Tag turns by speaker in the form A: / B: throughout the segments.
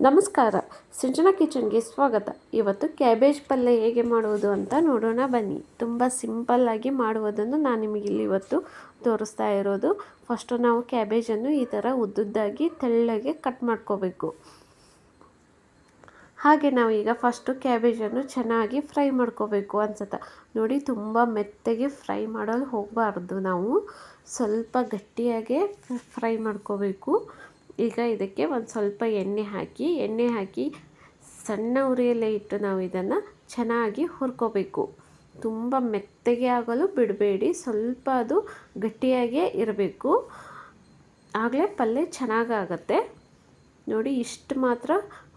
A: ನಮಸ್ಕಾರ. ಸಿಂಚನಾ ಕಿಚನ್ಗೆ ಸ್ವಾಗತ. ಇವತ್ತು ಕ್ಯಾಬೇಜ್ ಪಲ್ಯ ಹೇಗೆ ಮಾಡುವುದು ಅಂತ ನೋಡೋಣ ಬನ್ನಿ. ತುಂಬ ಸಿಂಪಲ್ಲಾಗಿ ಮಾಡುವುದನ್ನು ನಾನು ನಿಮಗೆ ಇಲ್ಲಿ ಇವತ್ತು ತೋರಿಸ್ತಾ ಇರೋದು. ಫಸ್ಟು ನಾವು ಕ್ಯಾಬೇಜನ್ನು ಈ ಥರ ಉದ್ದುದ್ದಾಗಿ ತೆಳ್ಳಗೆ ಕಟ್ ಮಾಡ್ಕೋಬೇಕು. ಹಾಗೆ ನಾವು ಈಗ ಫಸ್ಟು ಕ್ಯಾಬೇಜನ್ನು ಚೆನ್ನಾಗಿ ಫ್ರೈ ಮಾಡ್ಕೋಬೇಕು ಅನ್ಸುತ್ತೆ. ನೋಡಿ ತುಂಬ ಮೆತ್ತಗೆ ಫ್ರೈ ಮಾಡಲು ಹೋಗಬಾರ್ದು ನಾವು. ಸ್ವಲ್ಪ ಗಟ್ಟಿಯಾಗೆ ಫ್ರೈ ಮಾಡ್ಕೋಬೇಕು. ಈಗ ಇದಕ್ಕೆ ಒಂದು ಸ್ವಲ್ಪ ಎಣ್ಣೆ ಹಾಕಿ ಎಣ್ಣೆ ಹಾಕಿ ಸಣ್ಣ ಉರಿಯಲ್ಲೇ ಇಟ್ಟು ನಾವು ಇದನ್ನು ಚೆನ್ನಾಗಿ ಹುರ್ಕೋಬೇಕು. ತುಂಬ ಮೆತ್ತಗೆ ಆಗಲು ಬಿಡಬೇಡಿ, ಸ್ವಲ್ಪ ಅದು ಗಟ್ಟಿಯಾಗೇ ಇರಬೇಕು. ಆಗಲೇ ಪಲ್ಯ ಚೆನ್ನಾಗಾಗತ್ತೆ. ನೋಡಿ, ಇಷ್ಟು ಮಾತ್ರ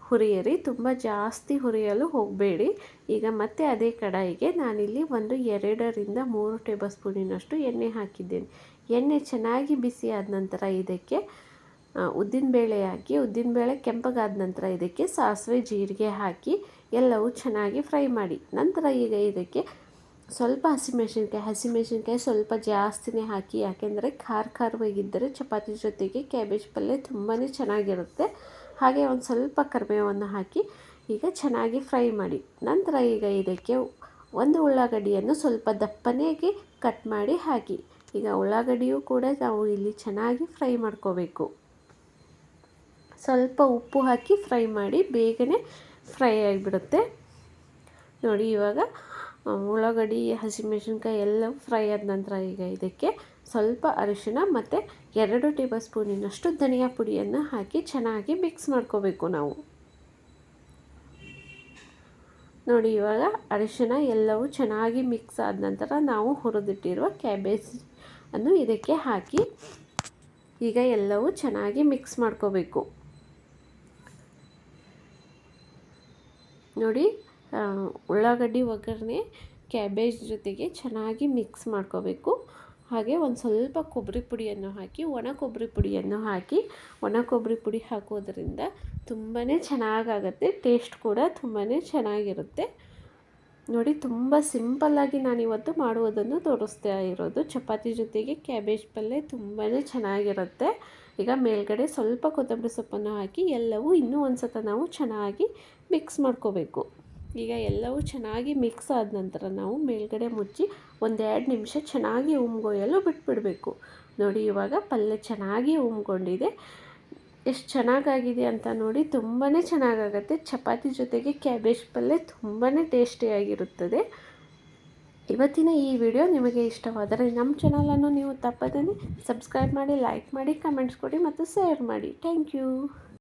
A: ಹುರಿಯರಿ, ತುಂಬ ಜಾಸ್ತಿ ಹುರಿಯಲು ಹೋಗಬೇಡಿ. ಈಗ ಮತ್ತೆ ಅದೇ ಕಡಾಯಿಗೆ ನಾನಿಲ್ಲಿ ಒಂದು ಎರಡರಿಂದ ಮೂರು ಟೇಬಲ್ ಸ್ಪೂನಿನಷ್ಟು ಎಣ್ಣೆ ಹಾಕಿದ್ದೇನೆ. ಎಣ್ಣೆ ಚೆನ್ನಾಗಿ ಬಿಸಿ ಆದ ನಂತರ ಇದಕ್ಕೆ ಉದ್ದಿನಬೇಳೆ ಹಾಕಿ ಉದ್ದಿನಬೇಳೆ ಕೆಂಪಗಾದ ನಂತರ ಇದಕ್ಕೆ ಸಾಸಿವೆ, ಜೀರಿಗೆ ಹಾಕಿ ಎಲ್ಲವೂ ಚೆನ್ನಾಗಿ ಫ್ರೈ ಮಾಡಿ. ನಂತರ ಈಗ ಇದಕ್ಕೆ ಸ್ವಲ್ಪ ಹಸಿಮೆಣಸಿನ್ಕಾಯಿ ಹಸಿಮೆಣಸಿನ್ಕಾಯಿ ಸ್ವಲ್ಪ ಜಾಸ್ತಿನೇ ಹಾಕಿ, ಯಾಕೆಂದರೆ ಖಾರ ಖಾರವಾಗಿದ್ದರೆ ಚಪಾತಿ ಜೊತೆಗೆ ಕ್ಯಾಬೇಜ್ ಪಲ್ಯ ತುಂಬಾ ಚೆನ್ನಾಗಿರುತ್ತೆ. ಹಾಗೆ ಒಂದು ಸ್ವಲ್ಪ ಕರಿಬೇವನ್ನು ಹಾಕಿ ಈಗ ಚೆನ್ನಾಗಿ ಫ್ರೈ ಮಾಡಿ. ನಂತರ ಈಗ ಇದಕ್ಕೆ ಒಂದು ಉಳ್ಳಾಗಡ್ಡಿಯನ್ನು ಸ್ವಲ್ಪ ದಪ್ಪನೆಗೆ ಕಟ್ ಮಾಡಿ ಹಾಕಿ. ಈಗ ಉಳ್ಳಾಗಡ್ಡಿಯೂ ಕೂಡ ನಾವು ಇಲ್ಲಿ ಚೆನ್ನಾಗಿ ಫ್ರೈ ಮಾಡ್ಕೋಬೇಕು. ಸ್ವಲ್ಪ ಉಪ್ಪು ಹಾಕಿ ಫ್ರೈ ಮಾಡಿ ಬೇಗನೆ ಫ್ರೈ ಆಗಿಬಿಡುತ್ತೆ. ನೋಡಿ ಇವಾಗ ಉಳ್ಳಾಗಡ್ಡಿ, ಹಸಿಮೆಣಸಿನ್ಕಾಯಿ ಎಲ್ಲ ಫ್ರೈ ಆದ ನಂತರ ಈಗ ಇದಕ್ಕೆ ಸ್ವಲ್ಪ ಅರಿಶಿನ ಮತ್ತು ಎರಡು ಟೇಬಲ್ ಸ್ಪೂನಿನಷ್ಟು ಧನಿಯಾ ಪುಡಿಯನ್ನು ಹಾಕಿ ಚೆನ್ನಾಗಿ ಮಿಕ್ಸ್ ಮಾಡ್ಕೋಬೇಕು ನಾವು. ನೋಡಿ ಇವಾಗ ಅರಿಶಿನ ಎಲ್ಲವೂ ಚೆನ್ನಾಗಿ ಮಿಕ್ಸ್ ಆದ ನಂತರ ನಾವು ಹುರಿದಿಟ್ಟಿರುವ ಕ್ಯಾಬೇಜ್ ಅನ್ನು ಇದಕ್ಕೆ ಹಾಕಿ ಈಗ ಎಲ್ಲವೂ ಚೆನ್ನಾಗಿ ಮಿಕ್ಸ್ ಮಾಡ್ಕೋಬೇಕು. ನೋಡಿ ಉಳ್ಳಾಗಡ್ಡಿ, ಒಗ್ಗರಣೆ ಕ್ಯಾಬೇಜ್ ಜೊತೆಗೆ ಚೆನ್ನಾಗಿ ಮಿಕ್ಸ್ ಮಾಡ್ಕೋಬೇಕು. ಹಾಗೆ ಒಂದು ಸ್ವಲ್ಪ ಕೊಬ್ಬರಿ ಪುಡಿಯನ್ನು ಹಾಕಿ, ಒಣ ಕೊಬ್ಬರಿ ಪುಡಿಯನ್ನು ಹಾಕಿ, ಒಣ ಕೊಬ್ಬರಿ ಪುಡಿ ಹಾಕೋದರಿಂದ ತುಂಬಾ ಚೆನ್ನಾಗಾಗತ್ತೆ ಟೇಸ್ಟ್ ಕೂಡ ತುಂಬಾ ಚೆನ್ನಾಗಿರುತ್ತೆ. ನೋಡಿ, ತುಂಬ ಸಿಂಪಲ್ಲಾಗಿ ನಾನಿವತ್ತು ಮಾಡುವುದನ್ನು ತೋರಿಸ್ತಾ ಇರೋದು. ಚಪಾತಿ ಜೊತೆಗೆ ಕ್ಯಾಬೇಜ್ ಪಲ್ಯ ತುಂಬಾ ಚೆನ್ನಾಗಿರುತ್ತೆ. ಈಗ ಮೇಲ್ಗಡೆ ಸ್ವಲ್ಪ ಕೊತ್ತಂಬರಿ ಸೊಪ್ಪನ್ನು ಹಾಕಿ, ಎಲ್ಲವೂ ಇನ್ನೂ ಒಂದು ಸತ ನಾವು ಚೆನ್ನಾಗಿ ಮಿಕ್ಸ್ ಮಾಡ್ಕೋಬೇಕು. ಈಗ ಎಲ್ಲವೂ ಚೆನ್ನಾಗಿ ಮಿಕ್ಸ್ ಆದ ನಂತರ ನಾವು ಮೇಲ್ಗಡೆ ಮುಚ್ಚಿ ಒಂದೆರಡು ನಿಮಿಷ ಚೆನ್ನಾಗಿ ಉಮ್ಗೊಯ್ಯಲು ಬಿಟ್ಬಿಡಬೇಕು. ನೋಡಿ, ಇವಾಗ ಪಲ್ಯ ಚೆನ್ನಾಗಿ ಉಮ್ಕೊಂಡಿದೆ ಎಷ್ಟು ಚೆನ್ನಾಗಾಗಿದೆ ಅಂತ ನೋಡಿ ತುಂಬಾ ಚೆನ್ನಾಗಾಗತ್ತೆ. ಚಪಾತಿ ಜೊತೆಗೆ ಕ್ಯಾಬೇಜ್ ಪಲ್ಯ ತುಂಬಾ ಟೇಸ್ಟಿಯಾಗಿರುತ್ತದೆ. ಇವತ್ತಿನ ಈ ವಿಡಿಯೋ ನಿಮಗೆ ಇಷ್ಟವಾದರೆ ನಮ್ಮ ಚಾನಲನ್ನು ನೀವು ತಪ್ಪದೇ ಸಬ್ಸ್ಕ್ರೈಬ್ ಮಾಡಿ, ಲೈಕ್ ಮಾಡಿ, ಕಮೆಂಟ್ಸ್ ಕೊಡಿ ಮತ್ತು ಶೇರ್ ಮಾಡಿ. Thank you.